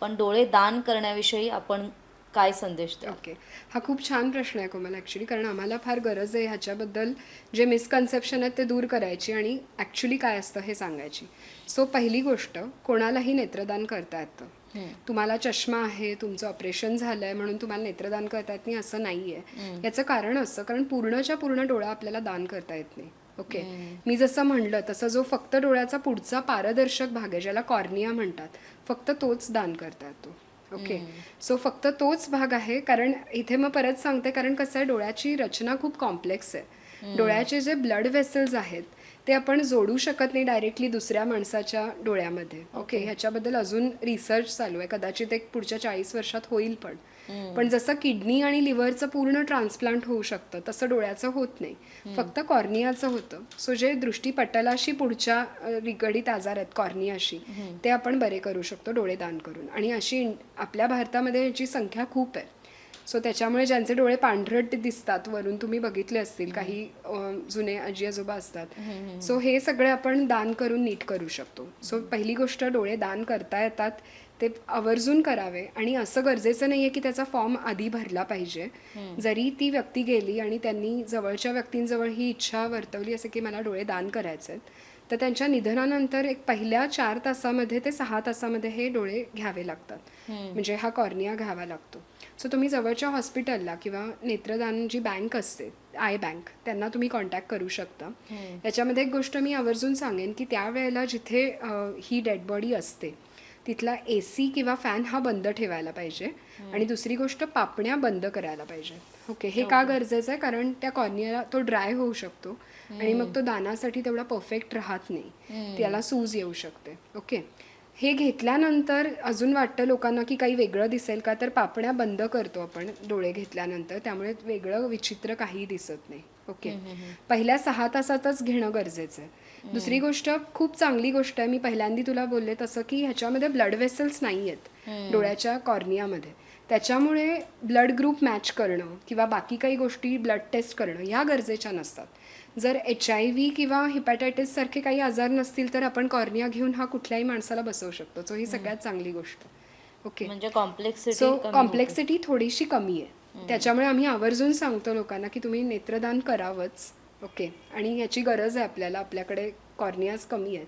पण डोळे दान करण्याविषयी आपण काय संदेश ओके. हा खूप छान प्रश्न आहे कोमल ॲक्च्युली कारण आम्हाला फार गरज आहे ह्याच्याबद्दल जे मिसकन्सेप्शन आहेत ते दूर करायची आणि ॲक्च्युली काय असतं हे सांगायची. सो पहिली गोष्ट कोणालाही नेत्रदान करता येतं. तुम्हाला चष्मा आहे तुमचं ऑपरेशन झालं आहे म्हणून तुम्हाला नेत्रदान करता येत नाही असं नाही आहे याचं कारण असं कारण पूर्णच्या पूर्ण डोळा आपल्याला दान करता येत नाही. ओके. मी जसं म्हणलं तसं जो फक्त डोळ्याचा पुढचा पारदर्शक भाग आहे ज्याला कॉर्निया म्हणतात फक्त तोच दान करता येतो ओके. सो फक्त तोच भाग आहे कारण इथे मग परत सांगते कारण कसं आहे डोळ्याची रचना खूप कॉम्प्लेक्स आहे. डोळ्याचे जे ब्लड वेसल्स आहेत ते आपण जोडू शकत नाही डायरेक्टली दुसऱ्या माणसाच्या डोळ्यामध्ये. ओके ह्याच्याबद्दल अजून रिसर्च चालू आहे. कदाचित एक पुढच्या चाळीस वर्षात होईल पण. पण जसं किडनी आणि लिव्हरचं पूर्ण ट्रान्सप्लांट होऊ शकतं तसं डोळ्याचं होत नाही. फक्त कॉर्नियाचं होतं. सो जे दृष्टीपटलाशी पुढच्या अ, निगडीत आजार आहेत कॉर्नियाशी ते आपण बरे करू शकतो डोळे दान करून. आणि अशी आपल्या भारतामध्ये याची संख्या खूप आहे. सो त्याच्यामुळे ज्यांचे डोळे पांढरट दिसतात वरून तुम्ही बघितले असतील काही जुने आजी आजोबा असतात. सो हे सगळे आपण दान करून नीट करू शकतो. सो पहिली गोष्ट डोळे दान करता येतात ते आवर्जून करावे. आणि असं गरजेचं नाहीये की त्याचा फॉर्म आधी भरला पाहिजे. जरी ती व्यक्ती गेली आणि त्यांनी जवळच्या व्यक्तींजवळ ही इच्छा वर्तवली असे की मला डोळे दान करायचे आहेत तर त्यांच्या निधनानंतर एक पहिल्या चार तासामध्ये ते सहा तासामध्ये हे डोळे घ्यावे लागतात. म्हणजे हा कॉर्निया घ्यावा लागतो. सो तुम्ही जवळच्या हॉस्पिटलला किंवा नेत्रदान जी बँक असते आय बँक त्यांना तुम्ही कॉन्टॅक्ट करू शकता. याच्यामध्ये एक गोष्ट मी आवर्जून सांगेन की त्यावेळेला जिथे ही डेड बॉडी असते तिथला ए सी किंवा फॅन हा बंद ठेवायला पाहिजे. आणि दुसरी गोष्ट पापण्या बंद करायला पाहिजे. ओके हे का गरजेचं आहे? कारण त्या कॉर्नियाला तो ड्राय होऊ शकतो आणि मग तो दानासाठी तेवढा परफेक्ट राहत नाही. त्याला सूज येऊ शकते. ओके? हे घेतल्यानंतर अजून वाटतं लोकांना की काही वेगळं दिसेल का? तर पापण्या बंद करतो आपण डोळे घेतल्यानंतर. त्यामुळे वेगळं विचित्र काही दिसत नाही. ओके? पहिल्या सहा तासातच घेणं गरजेचं आहे. दुसरी गोष्ट खूप चांगली गोष्ट आहे. मी पहिल्यांदी तुला बोलले तसं की ह्याच्यामध्ये ब्लड वेसल्स नाही आहेत. डोळ्याच्या कॉर्नियामध्ये. त्याच्यामुळे ब्लड ग्रुप मॅच करणं किंवा बाकी काही गोष्टी ब्लड टेस्ट करणं ह्या गरजेच्या नसतात. जर एच आय व्ही किंवा हिपॅटायटिस सारखे काही आजार नसतील तर आपण कॉर्निया घेऊन हा कुठल्याही माणसाला बसवू शकतो. सो ही सगळ्यात चांगली गोष्ट. ओके. म्हणजे कॉम्प्लेक्सिटी सो कॉम्प्लेक्सिटी थोडीशी कमी आहे. त्याच्यामुळे आम्ही आवर्जून सांगतो लोकांना की तुम्ही नेत्रदान करावंच. ओके. आणि याची गरज आहे आपल्याला. आपल्याकडे कॉर्नियाज कमी आहेत.